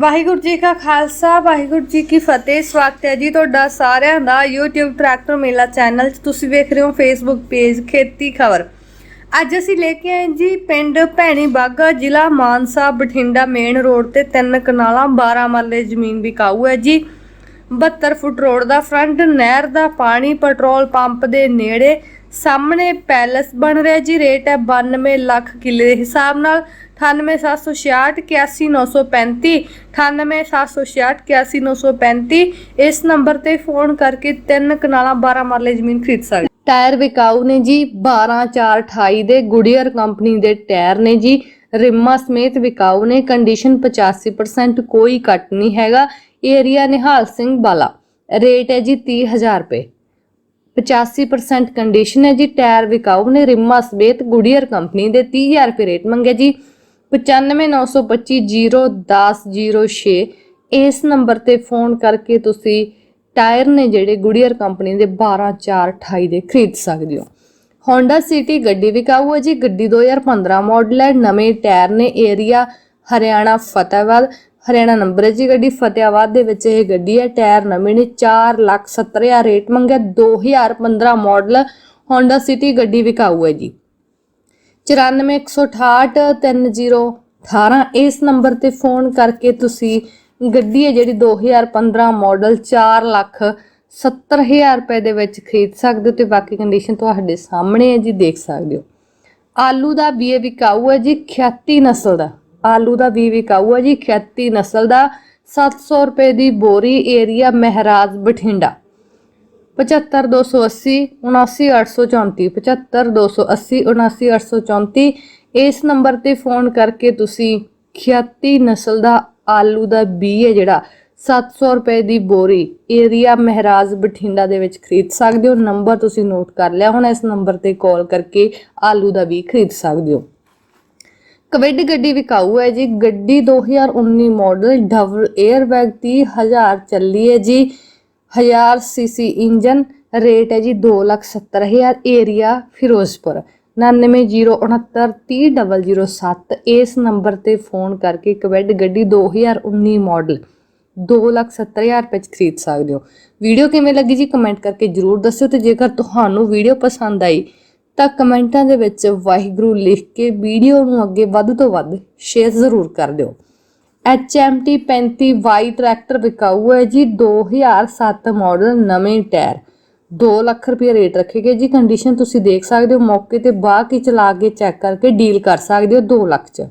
ਵਾਹਿਗੁਰੂ ਜੀ ਕਾ ਖਾਲਸਾ, ਵਾਹਿਗੁਰੂ ਜੀ ਕੀ ਫਤਿਹ। ਸਵਾਗਤ ਹੈ ਜੀ ਤੁਹਾਡਾ ਸਾਰਿਆਂ ਦਾ YouTube ਟਰੈਕਟਰ ਮੇਲਾ ਚੈਨਲ 'ਚ। ਤੁਸੀਂ ਵੇਖ ਰਹੇ ਹੋ Facebook ਪੇਜ ਖੇਤੀ ਖਬਰ। ਅੱਜ ਅਸੀਂ ਲੈ ਕੇ ਆਏ ਜੀ ਪਿੰਡ ਭੈਣੀ ਬਾਗਾ ਜ਼ਿਲ੍ਹਾ ਮਾਨਸਾ, ਬਠਿੰਡਾ ਮੇਨ ਰੋਡ ਤੇ ਤਿੰਨ ਕਨਾਲਾਂ 12 ਮਰਲੇ ਜ਼ਮੀਨ ਵਿਕਾਊ ਹੈ ਜੀ। 72 ਫੁੱਟ ਰੋਡ ਦਾ ਫਰੰਟ ਨਹਿਰ ਦਾ ਪਾਣੀ ਪੈਟਰੋਲ ਪੰਪ ਦੇ ਨੇੜੇ ਸਾਹਮਣੇ ਪੈਲਸ ਬਣ ਰਿਹਾ ਜੀ। ਰੇਟ ਹੈ 92 ਲੱਖ ਕਿੱਲੇ ਦੇ ਹਿਸਾਬ ਨਾਲ। 98766 81935 98766 81935 ਇਸ ਨੰਬਰ ਤੇ ਫੋਨ ਕਰਕੇ ਤਿੰਨ ਕਨਾਲਾਂ 12 ਮਰਲੇ ਜ਼ਮੀਨ ਖਰੀਦ ਸਕਦੇ ਟਾਇਰ ਵਿਕਾਊ ਨੇ ਜੀ 12428 ਦੇ ਗੁਡੀਅਰ ਕੰਪਨੀ ਦੇ ਟਾਇਰ ਨੇ ਜੀ। ਰਿਮਾ ਸਮੇਤ ਵਿਕਾਊ ਨੇ, ਕੰਡੀਸ਼ਨ 85% ਕੋਈ ਕੱਟ ਨਹੀਂ ਹੈਗਾ। ਏਰੀਆ ਨਿਹਾਲ ਸਿੰਘ ਬਾਲਾ, ਰੇਟ ਹੈ ਜੀ 30000 ਰੁਪਏ। 85% ਕੰਡੀਸ਼ਨ ਹੈ ਜੀ, ਟਾਇਰ ਵਿਕਾਊ ਨੇ, ਰਿਮਾ ਸਮੇਤ ਗੁਡੀਅਰ ਕੰਪਨੀ ਦੇ 30000 ਰੁਪਏ ਰੇਟ ਮੰਗਿਆ ਜੀ। 9592501006 ਇਸ ਨੰਬਰ ਤੇ ਫੋਨ ਕਰਕੇ ਤੁਸੀਂ ਟਾਇਰ ਨੇ ਜਿਹੜੇ ਗੁਡੀਅਰ ਕੰਪਨੀ ਦੇ 12428 ਦੇ ਖਰੀਦ ਸਕਦੇ ਹੋ। Honda City ਗੱਡੀ ਵਿਕਾਊ ਹੈ ਜੀ। ਗੱਡੀ 2015 ਮਾਡਲ ਹੈ। ਨਵੇਂ ਟਾਇਰ ਨੇ ਏਰੀਆ ਹਰਿਆਣਾ ਫਤਿਹਵਾਦ ਹਰਿਆਣਾ ਨੰਬਰ ਹੈ ਜੀ ਗੱਡੀ। ਫਤਿਆਬਾਦ ਦੇ ਵਿੱਚ ਇਹ ਗੱਡੀ ਹੈ। ਟਾਇਰ ਨਵੇਂ ਨੇ 4 ਲੱਖ 70 ਹਜ਼ਾਰ ਰੇਟ ਮੰਗਿਆ। 2015 ਮਾਡਲ Honda City ਗੱਡੀ ਵਿਕਾਊ ਹੈ ਜੀ। 9416 3018 ਇਸ ਨੰਬਰ ਤੇ ਫੋਨ ਕਰਕੇ ਤੁਸੀਂ ਗੱਡੀ ਹੈ ਜਿਹੜੀ 2015 ਮਾਡਲ 4 ਲੱਖ 70000 ਰੁਪਏ ਦੇ ਵਿੱਚ ਖਰੀਦ ਸਕਦੇ ਹੋ ਤੇ ਬਾਕੀ ਕੰਡੀਸ਼ਨ ਤੁਹਾਡੇ ਸਾਹਮਣੇ ਹੈ ਜੀ, ਦੇਖ ਸਕਦੇ ਹੋ। ਆਲੂ ਦਾ ਬੀਏ ਵਿਕਾਊ ਹੈ ਜੀ, ਖਿਆਤੀ ਨਸਲ ਦਾ। ਆਲੂ ਦਾ ਬੀ ਵਿਕਾਊ ਹੈ ਜੀ, ਖਿਆਤੀ ਨਸਲ ਦਾ। 700 ਰੁਪਏ ਦੀ ਬੋਰੀ ਏਰੀਆ ਮਹਿਰਾਜ ਬਠਿੰਡਾ। 75280 79834 75280 79834 ਇਸ ਨੰਬਰ ਤੇ ਫੋਨ ਕਰਕੇ ਤੁਸੀਂ ਖਿਆਤੀ ਨਸਲ ਦਾ ਆਲੂ ਦਾ ਬੀ ਹੈ ਜਿਹੜਾ 700 ਰੁਪਏ ਦੀ ਬੋਰੀ ਏਰੀਆ ਮਹਿਰਾਜ ਬਠਿੰਡਾ ਦੇ ਵਿੱਚ ਖਰੀਦ ਸਕਦੇ ਹੋ। ਨੰਬਰ ਤੁਸੀਂ ਨੋਟ ਕਰ ਲਿਆ ਹੁਣ, ਇਸ ਨੰਬਰ ਤੇ ਕਾਲ ਕਰਕੇ ਆਲੂ ਦਾ ਬੀ ਖਰੀਦ ਸਕਦੇ ਹੋ। ਕਵਿਡ ਗੱਡੀ ਵਿਕਾਊ ਹੈ ਜੀ। ਗੱਡੀ 2019 ਮਾਡਲ ਡਬਲ 에ਅਰ ਬੈਗ 30000 ਚੱਲੀ ਹੈ ਜੀ। 1000 ਸੀਸੀ ਇੰਜਨ, ਰੇਟ ਹੈ ਜੀ 270000 ਏਰੀਆ ਫਿਰੋਜ਼ਪੁਰ। 9906930007 ਇਸ ਨੰਬਰ ਤੇ ਫੋਨ ਕਰਕੇ ਕਵਿਡ ਗੱਡੀ 2019 ਮਾਡਲ 270000 ਰੁਪਏ ਚ ਖਰੀਦ ਸਕਦੇ ਹੋ। ਵੀਡੀਓ ਕਿਵੇਂ ਲੱਗੀ ਜੀ ਕਮੈਂਟ ਕਰਕੇ ਜਰੂਰ ਦੱਸਿਓ ਤੇ ਜੇਕਰ ਤੁਹਾਨੂੰ ਵੀਡੀਓ ਪਸੰਦ ਆਈ ਤਾਂ ਕਮੈਂਟਾਂ ਦੇ ਵਿੱਚ ਵਾਹਿਗੁਰੂ ਲਿਖ ਕੇ ਵੀਡੀਓ ਨੂੰ ਅੱਗੇ ਵੱਧ ਤੋਂ ਵੱਧ ਸ਼ੇਅਰ ਜ਼ਰੂਰ ਕਰ ਦਿਓ। HMT 35Y ਟਰੈਕਟਰ ਵਿਕਾਊ ਹੈ ਜੀ 2007 ਮਾਡਲ ਨਵੇਂ ਟਾਇਰ। 2 ਲੱਖ ਰੁਪਏ ਰੇਟ ਰੱਖੇ ਗਏ ਜੀ ਕੰਡੀਸ਼ਨ ਤੁਸੀਂ ਦੇਖ ਸਕਦੇ ਹੋ, ਮੌਕੇ ਤੇ ਬਾਹ ਕੇ ਚਲਾ ਕੇ ਚੈੱਕ ਕਰਕੇ ਡੀਲ ਕਰ ਸਕਦੇ ਹੋ 2 ਲੱਖ ਚ।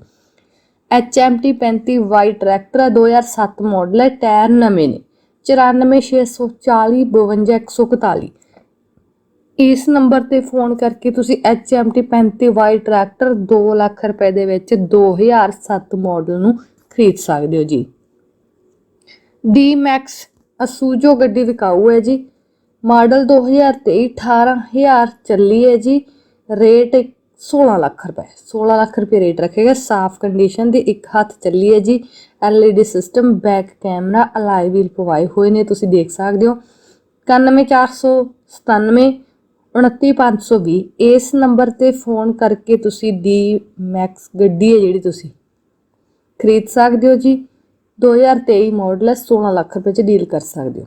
HMT 35Y ਟਰੈਕਟਰ ਹੈ 2007 ਮਾਡਲ ਹੈ, ਟਾਇਰ ਨਵੇਂ ਨੇ। 94640 52141 ਇਸ ਨੰਬਰ ਤੇ ਫੋਨ ਕਰਕੇ ਤੁਸੀਂ HMT 35Y ਟਰੈਕਟਰ 2 ਲੱਖ ਰੁਪਏ ਦੇ ਵਿੱਚ 2007 ਮਾਡਲ ਨੂੰ ਖਰੀਦ ਸਕਦੇ ਹੋ ਜੀ। ਡੀ ਮੈਕਸ ਅਸੂਜੋ ਗੱਡੀ ਵਿਕਾਊ ਹੈ ਜੀ। ਮਾਡਲ 2023 18000 ਚੱਲੀ ਹੈ ਜੀ। ਰੇਟ 16 ਲੱਖ ਰੁਪਏ। 16 ਲੱਖ ਰੁਪਏ ਰੇਟ ਰੱਖੇਗਾ। ਸਾਫ਼ ਕੰਡੀਸ਼ਨ ਦੀ ਇੱਕ ਹੱਥ ਚੱਲੀ ਹੈ ਜੀ। LED system back camera alloy wheel ਪਵਾਏ ਹੋਏ ਨੇ, ਤੁਸੀਂ ਦੇਖ ਸਕਦੇ ਹੋ। 91497 29520 ਇਸ ਨੰਬਰ ਤੇ ਫੋਨ ਕਰਕੇ ਤੁਸੀਂ ਡੀ ਮੈਕਸ ਗੱਡੀ ਹੈ ਜਿਹੜੀ ਤੁਸੀਂ ਖਰੀਦ ਸਕਦੇ ਹੋ ਜੀ? 2023 ਮਾਡਲ ਹੈ 16 ਲੱਖ ਰੁਪਏ ਚ ਡੀਲ ਕਰ ਸਕਦੇ ਹੋ।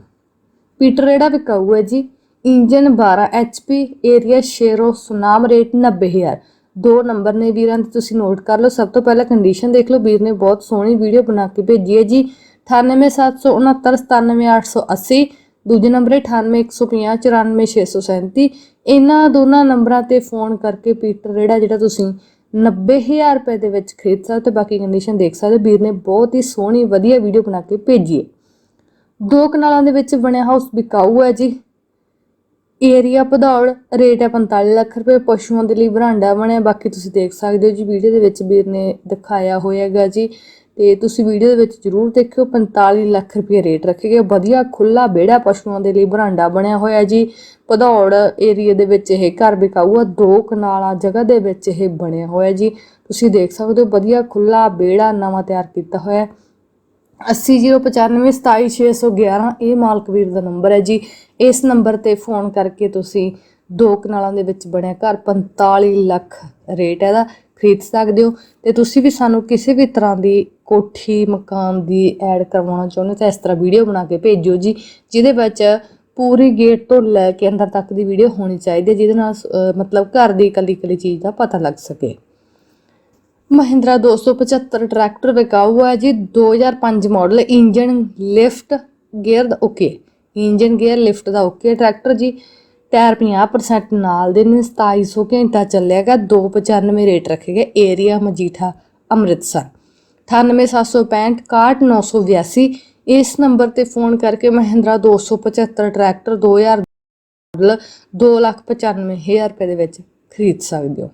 ਪੀਟਰ ਜਿਹੜਾ ਵਿਕਾਊ ਹੈ ਜੀ। Engine 12 HP area Shero Sunam rate 90000 ਦੋ ਨੰਬਰ ਨੇ ਵੀਰਾਂ ਦੇ, ਤੁਸੀਂ ਨੋਟ ਕਰ ਲਓ। ਸਭ ਤੋਂ ਪਹਿਲਾਂ ਕੰਡੀਸ਼ਨ ਦੇਖ ਲਓ। ਵੀਰ ਨੇ ਬਹੁਤ ਸੋਹਣੀ ਵੀਡੀਓ ਬਣਾ ਕੇ ਭੇਜੀ ਹੈ ਜੀ। 9876697880 ਦੂਜੇ ਨੰਬਰ ਹੈ 9815 94637 ਇਹਨਾਂ ਦੋਨਾਂ ਨੰਬਰਾਂ ਤੇ ਫੋਨ ਕਰਕੇ ਪੀਟਰ ਰੇੜਾ, ਜਿਹੜਾ ਤੁਸੀਂ 90000 ਰੁਪਏ ਦੇ ਵਿੱਚ ਖਰੀਦ ਸਕਦੇ ਤੇ ਬਾਕੀ ਕੰਡੀਸ਼ਨ ਦੇਖ ਸਕਦੇ ਵੀਰ ਨੇ ਬਹੁਤ ਹੀ ਸੋਹਣੀ, ਵਧੀਆ ਵੀਡੀਓ ਬਣਾ ਕੇ ਭੇਜੀ ਹੈ। ਦੋ ਕਨਾਲਾਂ ਦੇ ਵਿੱਚ ਬਣਿਆ ਹਾਊਸ ਵਿਕਾਊ ਹੈ ਜੀ। ਏਰੀਆ ਭਦੌੜ ਰੇਟ ਹੈ 45 ਲੱਖ ਰੁਪਏ। ਪਸ਼ੂਆਂ ਦੇ ਲਈ ਬਰਾਂਡਾ ਬਣਿਆ। ਬਾਕੀ ਤੁਸੀਂ ਦੇਖ ਸਕਦੇ ਹੋ ਜੀ ਵੀਡੀਓ ਦੇ ਵਿੱਚ ਵੀਰ ਨੇ ਦਿਖਾਇਆ ਹੋਇਆਗਾ ਜੀ। ਤੇ ਤੁਸੀਂ ਵੀਡੀਓ ਦੇ ਵਿੱਚ ਜਰੂਰ ਦੇਖਿਓ 45 ਲੱਖ ਰੁਪਏ ਰੇਟ ਰੱਖੇ ਗਏ ਵਧੀਆ ਖੁੱਲਾ ਵਿਹੜਾ ਪਸ਼ੂਆਂ ਦੇ ਲਈ ਬਰਾਂਡਾ ਬਣਿਆ ਹੋਇਆ ਜੀ। ਭਦੌੜ ਏਰੀਆ ਦੇ ਵਿੱਚ ਇਹ ਘਰ ਵਿਕਾਊ ਆ ਦੋ ਕਨਾਲਾਂ ਜਗ੍ਹਾ ਦੇ ਵਿੱਚ ਇਹ ਬਣਿਆ ਹੋਇਆ ਜੀ। ਤੁਸੀਂ ਦੇਖ ਸਕਦੇ ਹੋ, ਵਧੀਆ ਖੁੱਲਾ ਵਿਹੜਾ ਨਵਾਂ ਤਿਆਰ ਕੀਤਾ ਹੋਇਆ ਹੈ। 8009527611 ਇਹ ਮਾਲਕ ਵੀਰ ਦਾ ਨੰਬਰ ਹੈ ਜੀ। ਇਸ ਨੰਬਰ ਤੇ ਫੋਨ ਕਰਕੇ ਤੁਸੀਂ ਦੋ ਕਨਾਲਾਂ ਦੇ ਵਿੱਚ ਬਣਿਆ ਘਰ 45 ਲੱਖ ਰੇਟ ਹੈ ਦਾ ਖਰੀਦ ਸਕਦੇ ਹੋ ਤੇ ਤੁਸੀਂ ਵੀ ਸਾਨੂੰ ਕਿਸੇ ਵੀ ਤਰ੍ਹਾਂ ਦੀ ਕੋਠੀ ਮਕਾਨ ਦੀ ਐਡ ਕਰਵਾਉਣਾ ਚਾਹੁੰਦੇ ਹੋ ਤਾਂ ਇਸ ਤਰ੍ਹਾਂ ਵੀਡੀਓ ਬਣਾ ਕੇ ਭੇਜੋ ਜੀ, ਜਿਹਦੇ ਵਿੱਚ ਪੂਰੀ ਗੇਟ ਤੋਂ ਲੈ ਕੇ ਅੰਦਰ ਤੱਕ ਦੀ ਵੀਡੀਓ ਹੋਣੀ ਚਾਹੀਦੀ ਹੈ, ਜਿਹਦੇ ਨਾਲ ਮਤਲਬ ਘਰ ਦੀ ਇਕੱਲੀ ਇਕੱਲੀ ਚੀਜ਼ ਦਾ ਪਤਾ ਲੱਗ ਸਕੇ। ਮਹਿੰਦਰਾ 275 ਟਰੈਕਟਰ ਵਿਕਾਊ ਹੈ ਜੀ 2005 ਮਾਡਲ ਇੰਜਨ ਲਿਫਟ ਗੇਅਰ ਦਾ ਓਕੇ ਇੰਜਨ ਗੇਅਰ ਲਿਫਟ ਦਾ ਓਕੇ ਟਰੈਕਟਰ ਜੀ ਟਾਇਰ 50% ਨਾਲ ਦੇ ਨੇ 2700 ਘੰਟਾ ਚੱਲਿਆਗਾ 295 ਰੇਟ ਰੱਖੇ ਗਏ ਏਰੀਆ ਮਜੀਠਾ ਅੰਮ੍ਰਿਤਸਰ। 98765 61982 ਇਸ ਨੰਬਰ ਤੇ ਫੋਨ ਕਰਕੇ ਮਹਿੰਦਰਾ 275 ਟਰੈਕਟਰ 2000 ਮਾਡਲ 295000 ਰੁਪਏ ਦੇ ਵਿੱਚ ਖਰੀਦ ਸਕਦੇ ਹੋ।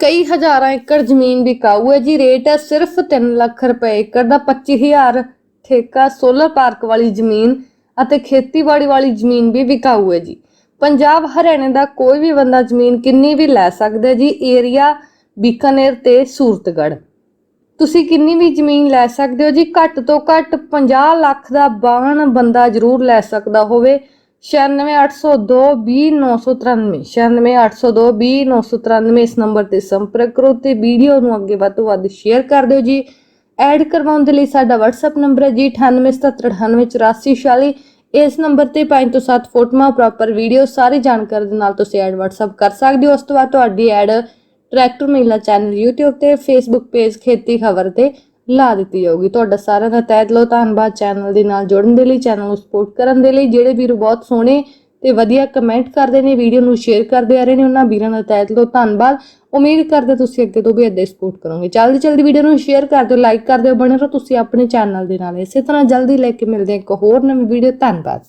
ਕਈ ਹਜ਼ਾਰਾਂ ਏਕੜ ਜ਼ਮੀਨ ਵਿਕਾਊ ਹੈ ਜੀ। ਰੇਟ ਹੈ ਸਿਰਫ 3 ਲੱਖ ਰੁਪਏ ਏਕੜ ਦਾ 25000 ਠੇਕਾ ਸੋਲਰ ਪਾਰਕ ਵਾਲੀ ਜ਼ਮੀਨ ਅਤੇ ਖੇਤੀਬਾੜੀ ਵਾਲੀ ਜ਼ਮੀਨ ਵੀ ਵਿਕਾਊ ਹੈ ਜੀ। ਪੰਜਾਬ ਹਰਿਆਣੇ ਦਾ ਕੋਈ ਵੀ ਬੰਦਾ ਜ਼ਮੀਨ ਕਿੰਨੀ ਵੀ ਲੈ ਸਕਦਾ ਜੀ। ਏਰੀਆ ਬੀਕਾਨੇਰ ਤੇ ਸੂਰਤਗੜ੍ਹ। ਤੁਸੀਂ ਕਿੰਨੀ ਵੀ ਜ਼ਮੀਨ ਲੈ ਸਕਦੇ ਹੋ ਜੀ, ਘੱਟ ਤੋਂ ਘੱਟ 50 ਲੱਖ ਦਾ ਬਾਹਨ ਬੰਦਾ ਜ਼ਰੂਰ ਲੈ ਸਕਦਾ ਹੋਵੇ। 96802 20993 96802 20993 ਇਸ ਨੰਬਰ ਤੇ ਸੰਪਰਕ ਕਰੋ ਤੇ ਵੀਡੀਓ ਨੂੰ ਅੱਗੇ ਵੱਧ ਤੋਂ ਵੱਧ ਸ਼ੇਅਰ ਕਰ ਦਿਓ ਜੀ। ਐਡ ਕਰਵਾਉਣ ਦੇ ਲਈ ਸਾਡਾ WhatsApp ਨੰਬਰ ਹੈ ਜੀ 9877988446 ਇਸ ਨੰਬਰ ਤੇ 5 ਤੋਂ 7 ਫੋਟੋਆਂ ਪ੍ਰੋਪਰ ਵੀਡੀਓ ਸਾਰੀ ਜਾਣਕਾਰੀ ਦੇ ਨਾਲ ਤੁਸੀਂ ਐਡ WhatsApp ਕਰ ਸਕਦੇ ਹੋ। ਉਸ ਤੋਂ ਬਾਅਦ ਤੁਹਾਡੀ ਐਡ ਟਰੈਕਟਰ ਮਹਿਲਾ ਚੈਨਲ YouTube ਤੇ Facebook ਪੇਜ ਖੇਤੀ ਖਬਰ ਤੇ ਲਾ ਦਿੱਤੀ ਜਾਊਗੀ। ਤੁਹਾਡਾ ਸਾਰਿਆਂ ਦਾ ਤਹਿ ਦਿਲੋਂ ਧੰਨਵਾਦ ਚੈਨਲ ਦੇ ਨਾਲ ਜੁੜਨ ਦੇ ਲਈ ਚੈਨਲ ਨੂੰ ਸਪੋਰਟ ਕਰਨ ਦੇ ਲਈ। ਜਿਹੜੇ ਵੀਰ ਬਹੁਤ ਸੋਹਣੇ ਤੇ ਵਧੀਆ ਕਮੈਂਟ ਕਰਦੇ ਨੇ ਵੀਡੀਓ ਨੂੰ ਸ਼ੇਅਰ ਕਰਦੇ ਆ ਰਹੇ ਨੇ, ਉਹਨਾਂ ਵੀਰਾਂ ਦਾ ਤਹਿ ਦਿਲੋਂ ਧੰਨਵਾਦ। ਉਮੀਦ ਕਰਦੇ ਤੁਸੀਂ ਅੱਗੇ ਤੋਂ ਵੀ ਏਦਾਂ ਸਪੋਰਟ ਕਰੋਗੇ। ਜਲਦੀ ਜਲਦੀ ਵੀਡੀਓ ਨੂੰ ਸ਼ੇਅਰ ਕਰ ਦਿਓ ਲਾਈਕ ਕਰ ਦਿਓ, ਬਣੇ ਰਹੋ ਤੁਸੀਂ ਆਪਣੇ ਚੈਨਲ ਦੇ ਨਾਲ। ਇਸੇ ਤਰ੍ਹਾਂ ਜਲਦੀ ਲੈ ਕੇ ਮਿਲਦੇ ਹਾਂ ਇੱਕ ਹੋਰ ਨਵੀਂ ਵੀਡੀਓ ਧੰਨਵਾਦ।